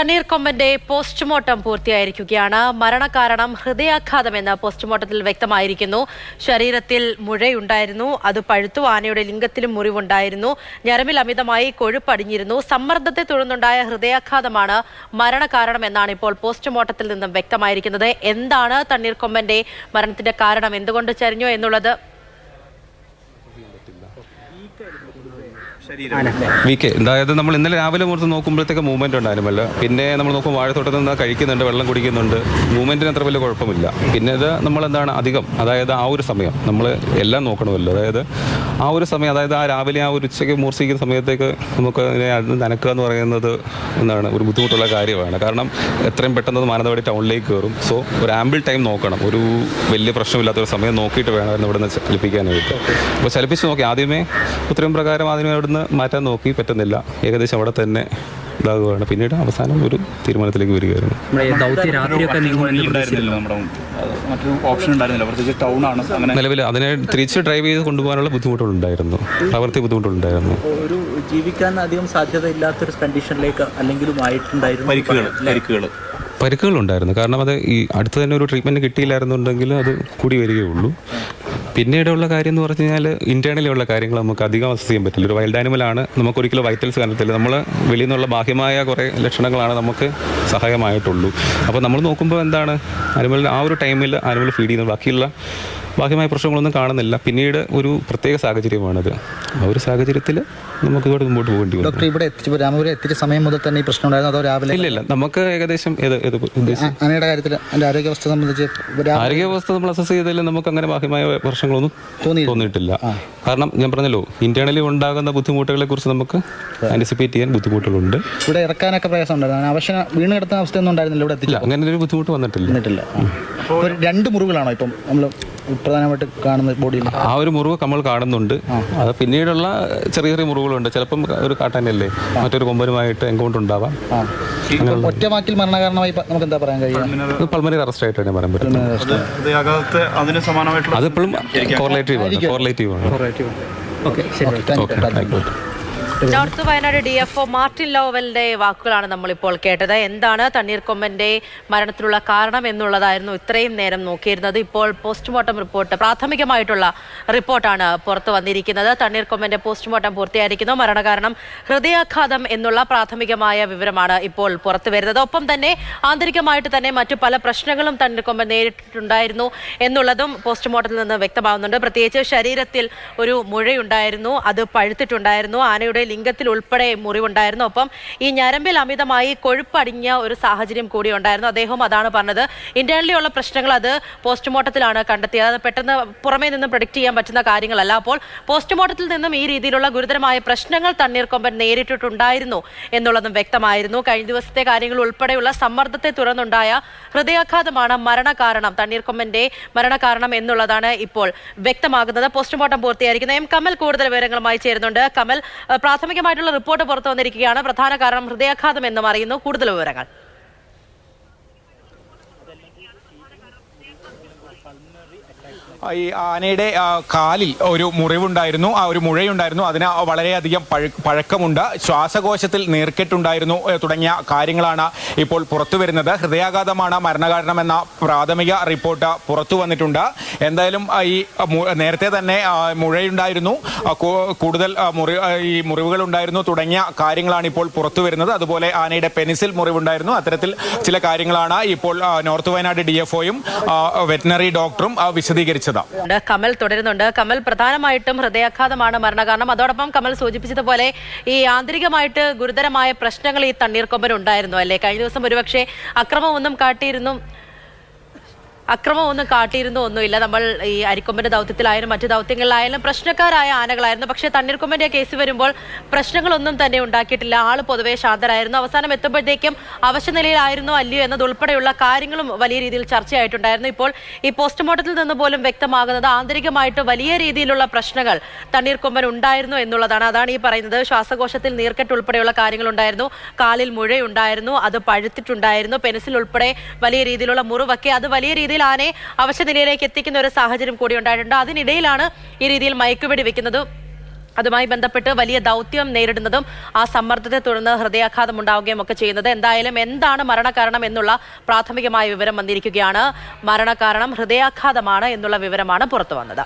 തണ്ണീർക്കൊമ്പന്റെ postmortem പൂർത്തിയായിരിക്കുകയാണ്. മരണകാരണം ഹൃദയാഘാതമെന്ന് പോസ്റ്റ്മോർട്ടത്തിൽ വ്യക്തമായിരിക്കുന്നു. ശരീരത്തിൽ മുഴയുണ്ടായിരുന്നു. അത് പഴുത്തു ആനയുടെ ലിംഗത്തിലും മുറിവുണ്ടായിരുന്നു. ഞരമ്പിൽ അമിതമായി കൊഴുപ്പടിഞ്ഞിരുന്നു. സമ്മർദ്ദത്തെ തുടർന്നുണ്ടായ ഹൃദയാഘാതമാണ് മരണകാരണമെന്നാണ് ഇപ്പോൾ പോസ്റ്റ്മോർട്ടത്തിൽ നിന്നും വ്യക്തമായിരിക്കുന്നത്. എന്താണ് തണ്ണീർക്കൊമ്പന്റെ മരണത്തിന്റെ കാരണം? എന്തുകൊണ്ട് ചരിഞ്ഞു എന്നുള്ളത് വി കെ അതായത് നമ്മൾ ഇന്നലെ രാവിലെ മുഹൂർത്ത് നോക്കുമ്പോഴത്തേക്ക് മൂവ്മെന്റ് ഉണ്ടായിരുന്നല്ലോ. പിന്നെ നമ്മൾ നോക്കും വാഴത്തോട്ടത്തിൽ നിന്ന് കഴിക്കുന്നുണ്ട് വെള്ളം കുടിക്കുന്നുണ്ട്. മൂവ്മെന്റിന് അത്ര വലിയ കുഴപ്പമില്ല. പിന്നെ ഇത് നമ്മൾ എന്താണ് അധികം അതായത് ആ ഒരു സമയം നമ്മൾ എല്ലാം നോക്കണമല്ലോ. അതായത് ആ ഒരു സമയം അതായത് ആ രാവിലെ ആ ഒരു ഉച്ചയ്ക്ക് മൂർച്ഛിക്കുന്ന സമയത്തേക്ക് നമുക്ക് നനക്കുക എന്ന് പറയുന്നത് എന്താണ് ഒരു ബുദ്ധിമുട്ടുള്ള കാര്യമാണ്. കാരണം എത്രയും പെട്ടെന്ന് മാനന്തവാടി ടൗണിലേക്ക് കയറും. സോ ഒരു ആമ്പിൾ ടൈം നോക്കണം. ഒരു വലിയ പ്രശ്നമില്ലാത്ത ഒരു സമയം നോക്കിയിട്ട് വേണമായിരുന്നു ഇവിടെ നിന്ന് ചലിപ്പിക്കാനായിട്ട്. അപ്പോൾ ചലിപ്പിച്ച് നോക്കി. ആദ്യമേ ഉത്തരം പ്രകാരം ആദ്യമേ അവിടുന്ന് മാറ്റാൻ നോക്കി. പറ്റുന്നില്ല. ഏകദേശം അവിടെ തന്നെ ഇതാകുകയാണ്. പിന്നീട് അവസാനം ഒരു തീരുമാനത്തിലേക്ക് വരികയായിരുന്നു. നിലവിൽ അതിനെ തിരിച്ച് ഡ്രൈവ് ചെയ്ത് കൊണ്ടുപോകാനുള്ള ബുദ്ധിമുട്ടുകളുണ്ടായിരുന്നു. പ്രവൃത്തി ബുദ്ധിമുട്ടുകളുണ്ടായിരുന്നു. ഒരു ജീവിക്കാൻ അധികം സാധ്യത ഇല്ലാത്തൊരു കണ്ടീഷനിലേക്ക് അല്ലെങ്കിലും ആയിട്ടുണ്ടായിരുന്നു പരിക്കുകൾ പരിക്കുകൾ പരിക്കുകളുണ്ടായിരുന്നു. കാരണം അത് ഈ അടുത്ത് തന്നെ ഒരു ട്രീറ്റ്മെന്റ് കിട്ടിയില്ലായിരുന്നുണ്ടെങ്കിൽ അത് കൂടി വരികയുള്ളൂ. പിന്നീടുള്ള കാര്യം എന്ന് പറഞ്ഞു കഴിഞ്ഞാൽ ഇന്റേണലി ഉള്ള കാര്യങ്ങൾ നമുക്ക് അധികം അസസ് ചെയ്യാൻ പറ്റില്ല. ഒരു വൈൽഡ് ആനിമലാണ് നമുക്ക് ഒരിക്കലും വൈറ്റൽസ് കാണത്തില്ല നമ്മൾ വെളിയിൽ നിന്നുള്ള ബാഹ്യമായ കുറേ ലക്ഷണങ്ങളാണ് നമുക്ക് സഹായമായിട്ടുള്ളൂ. അപ്പോൾ നമ്മൾ നോക്കുമ്പോൾ എന്താണ്? ആനിമലിന് ആ ഒരു ടൈമിൽ ആനിമൽ ഫീഡ് ചെയ്യുന്നത് ബാക്കിയുള്ള ബാഹ്യമായ പ്രശ്നങ്ങളൊന്നും കാണുന്നില്ല. പിന്നീട് ഒരു പ്രത്യേക സാഹചര്യമാണത്. ആ ഒരു സാഹചര്യത്തിൽ നമുക്ക് ഇവിടെ മുമ്പോട്ട് പോകേണ്ടി വന്നു. ഡോക്ടർ ഇവിടെ എത്തിച്ച് രാമപുരം എത്തിച്ച സമയം മുതൽ തന്നെ ഈ പ്രശ്നം ഉണ്ടായിരുന്നു അതോ രാവിലെ? ഇല്ല ഇല്ല നമുക്ക് ഏകദേശം ഏത് ഏത് ഉദ്ദേശം ആ- കാര്യത്തിൽ എന്റെ ആരോഗ്യാവസ്ഥ സംബന്ധിച്ച് ആരോഗ്യാവസ്ഥ നമ്മൾ അസസ് ചെയ്തതിൽ നമുക്ക് അങ്ങനെ ബാഹ്യമായ പ്രശ്നങ്ങളൊന്നും. തോന്നിയിട്ടില്ല. കാരണം ഞാൻ പറഞ്ഞല്ലോ ഇന്റേണലി ഉണ്ടാകുന്ന ബുദ്ധിമുട്ടുകളെ കുറിച്ച് നമുക്ക് ആന്റിസിപ്പേറ്റ് ചെയ്യാൻ ബുദ്ധിമുട്ടുകളുണ്ട്. ഇവിടെ ഇറക്കാനൊക്കെ പ്രയാസം ഉണ്ടായിരുന്നു. അവശ്യം വീണ് കിടത്തുന്ന അവസ്ഥയൊന്നും ഉണ്ടായിരുന്നില്ല ഇവിടെ എത്തില്ല അങ്ങനെ ഒരു ബുദ്ധിമുട്ട് വന്നിട്ടില്ല. വന്നിട്ടില്ല. രണ്ട് മുറികളാണോ ഇപ്പം നമ്മൾ പ്രധാനമായിട്ട് കാണുന്ന ബോഡിയിൽ ആ ഒരു മുറിവ് നമ്മൾ കാണുന്നുണ്ട്. അത് പിന്നീടുള്ള ചെറിയ ചെറിയ മുറിവുകളുണ്ട്. ചിലപ്പം ഒരു കാട്ടാനല്ലേ മറ്റൊരു കൊമ്പനുമായിട്ട് എൻകൗണ്ടർ ഉണ്ടാവാം. ഒറ്റവാക്കിൽ മരണകാരണമായി നമുക്ക് എന്താ പറയാൻ കഴിയുക? പൾമറി അറസ്റ്റ് ആയിട്ട് തന്നെ പറയാൻ പറ്റും അതിപ്പോഴും കോറിലേറ്റീവ് ആണ്. കോറിലേറ്റീവ് ആണ്. ഓക്കെ. ശരി. താങ്ക് ആയിക്കോട്ടെ north Wayanad D F O Martin ലോവലിന്റെ വാക്കുകളാണ് നമ്മളിപ്പോൾ കേട്ടത്. എന്താണ് തണ്ണീർക്കൊമ്പന്റെ മരണത്തിനുള്ള കാരണം എന്നുള്ളതായിരുന്നു ഇത്രയും നേരം നോക്കിയിരുന്നത്. ഇപ്പോൾ പോസ്റ്റ്മോർട്ടം റിപ്പോർട്ട് പ്രാഥമികമായിട്ടുള്ള റിപ്പോർട്ടാണ് പുറത്തു വന്നിരിക്കുന്നത്. തണ്ണീർക്കൊമ്പന്റെ പോസ്റ്റ്മോർട്ടം പൂർത്തിയായിരിക്കുന്നു. മരണകാരണം ഹൃദയാഘാതം എന്നുള്ള പ്രാഥമികമായ വിവരമാണ് ഇപ്പോൾ പുറത്തു വരുന്നത്. ഒപ്പം തന്നെ ആന്തരികമായിട്ട് തന്നെ മറ്റു പല പ്രശ്നങ്ങളും തണ്ണീർക്കൊമ്പൻ നേരിട്ടിട്ടുണ്ടായിരുന്നു എന്നുള്ളതും പോസ്റ്റ്മോർട്ടത്തിൽ നിന്ന് വ്യക്തമാവുന്നുണ്ട്. പ്രത്യേകിച്ച് ശരീരത്തിൽ ഒരു മുഴയുണ്ടായിരുന്നു. അത് പഴുത്തിട്ടുണ്ടായിരുന്നു. ആനയുടെ ലിംഗത്തിൽ ഉൾപ്പെടെ മുറിവുണ്ടായിരുന്നു. ഒപ്പം ഈ ഞരമ്പിൽ അമിതമായി കൊഴുപ്പടിഞ്ഞ ഒരു സാഹചര്യം കൂടി ഉണ്ടായിരുന്നു. അദ്ദേഹം അതാണ് പറഞ്ഞത്. ഇന്റേണലി ഉള്ള പ്രശ്നങ്ങൾ അത് പോസ്റ്റ്മോർട്ടത്തിലാണ് കണ്ടെത്തിയത്. അത് പെട്ടെന്ന് പുറമേ നിന്ന് പ്രൊഡിക്റ്റ് ചെയ്യാൻ പറ്റുന്ന കാര്യങ്ങളല്ല. അപ്പോൾ പോസ്റ്റ്മോർട്ടത്തിൽ നിന്നും ഈ രീതിയിലുള്ള ഗുരുതരമായ പ്രശ്നങ്ങൾ തണ്ണീർക്കൊമ്പൻ നേരിട്ടിട്ടുണ്ടായിരുന്നു എന്നുള്ളതും വ്യക്തമായിരുന്നു. കഴിഞ്ഞ ദിവസത്തെ കാര്യങ്ങൾ ഉൾപ്പെടെയുള്ള സമ്മർദ്ദത്തെ തുടർന്നുണ്ടായ ഹൃദയാഘാതമാണ് മരണകാരണം. തണ്ണീർക്കൊമ്പന്റെ മരണകാരണം എന്നുള്ളതാണ് ഇപ്പോൾ വ്യക്തമാകുന്നത്. പോസ്റ്റ്മോർട്ടം പൂർത്തിയായിരിക്കുന്ന. എം കമൽ കൂടുതൽ വിവരങ്ങളുമായി ചേരുന്നുണ്ട്. കമൽ പ്രാഥമികമായിട്ടുള്ള റിപ്പോർട്ട് പുറത്തു വന്നിരിക്കുകയാണ്. പ്രധാന കാരണം ഹൃദയാഘാതം എന്നും അറിയുന്നു. കൂടുതൽ വിവരങ്ങൾ. ഈ ആനയുടെ കാലിൽ ഒരു മുറിവുണ്ടായിരുന്നു. ആ ഒരു മുഴയുണ്ടായിരുന്നു. അതിന് വളരെയധികം പഴ- പഴക്കമുണ്ട്. ശ്വാസകോശത്തിൽ നീർക്കെട്ടുണ്ടായിരുന്നു തുടങ്ങിയ കാര്യങ്ങളാണ് ഇപ്പോൾ പുറത്തു വരുന്നത്. ഹൃദയാഘാതമാണ് മരണകാരണമെന്ന പ്രാഥമിക റിപ്പോർട്ട് പുറത്തു വന്നിട്ടുണ്ട്. എന്തായാലും ഈ നേരത്തെ തന്നെ മുഴയുണ്ടായിരുന്നു. കൂടുതൽ മുറി ഈ മുറിവുകൾ ഉണ്ടായിരുന്നു തുടങ്ങിയ കാര്യങ്ങളാണ് ഇപ്പോൾ പുറത്തു വരുന്നത്. അതുപോലെ ആനയുടെ പെനിസിൽ മുറിവുണ്ടായിരുന്നു. അത്തരത്തിൽ ചില കാര്യങ്ങളാണ് ഇപ്പോൾ north Wayanad D F veterinary ഡോക്ടറും വിശദീകരിച്ചത്. കമൽ തുടരുന്നുണ്ട്. കമൽ പ്രധാനമായിട്ടും ഹൃദയാഘാതമാണ് മരണകാരണം. അതോടൊപ്പം കമൽ സൂചിപ്പിച്ചതുപോലെ ഈ ആന്തരികമായിട്ട് ഗുരുതരമായ പ്രശ്നങ്ങൾ ഈ തണ്ണീർക്കൊമ്പൻ ഉണ്ടായിരുന്നു അല്ലേ? കഴിഞ്ഞ ദിവസം ഒരുപക്ഷെ അക്രമമൊന്നും കാട്ടിയിരുന്നു. അക്രമമൊന്നും കാട്ടിയിരുന്നോ ഒന്നുമില്ല. നമ്മൾ ഈ അരിക്കൊമ്പന്റെ ദൗത്യത്തിലായാലും മറ്റു ദൗത്യങ്ങളിലായാലും പ്രശ്നക്കാരായ ആനകളായിരുന്നു. പക്ഷേ തണ്ണീർക്കൊമ്പന്റെ കേസ് വരുമ്പോൾ പ്രശ്നങ്ങളൊന്നും തന്നെ ഉണ്ടാക്കിയിട്ടില്ല. ആൾ പൊതുവേ ശാന്തരായിരുന്നു. അവസാനം എത്തുമ്പോഴത്തേക്കും അവശനിലയിലായിരുന്നോ അല്ലയോ എന്നതുൾപ്പെടെയുള്ള കാര്യങ്ങളും വലിയ രീതിയിൽ ചർച്ചയായിട്ടുണ്ടായിരുന്നു. ഇപ്പോൾ ഈ പോസ്റ്റ്മോർട്ടത്തിൽ നിന്ന് പോലും വ്യക്തമാകുന്നത് ആന്തരികമായിട്ട് വലിയ രീതിയിലുള്ള പ്രശ്നങ്ങൾ തണ്ണീർക്കൊമ്പൻ ഉണ്ടായിരുന്നു എന്നുള്ളതാണ്. അതാണ് ഈ പറയുന്നത്. ശ്വാസകോശത്തിൽ നീർക്കെട്ട് ഉൾപ്പെടെയുള്ള കാര്യങ്ങൾ ഉണ്ടായിരുന്നു കാലിൽ മുഴയുണ്ടായിരുന്നു. അത് പഴുത്തിട്ടുണ്ടായിരുന്നു. പെൻസിൽ ഉൾപ്പെടെ വലിയ രീതിയിലുള്ള മുറിവൊക്കെ അത് വലിയ രീതിയിൽ ആനയെ അവശനിലയിലേക്ക് എത്തിക്കുന്ന ഒരു സാഹചര്യം കൂടി ഉണ്ടായിട്ടുണ്ട്. അതിനിടയിലാണ് ഈ രീതിയിൽ മയക്കുവെടി വെക്കുന്നത് അതുമായി ബന്ധപ്പെട്ട് വലിയ ദൗത്യം നേരിടുന്നതും ആ സമ്മർദ്ദത്തെ തുടർന്ന് ഹൃദയാഘാതം ഉണ്ടാവുകയും ഒക്കെ ചെയ്യുന്നത്. എന്തായാലും എന്താണ് മരണകാരണം എന്നുള്ള പ്രാഥമികമായ വിവരം വന്നിരിക്കുകയാണ്. മരണകാരണം ഹൃദയാഘാതമാണ് എന്നുള്ള വിവരമാണ് പുറത്തു വന്നത്.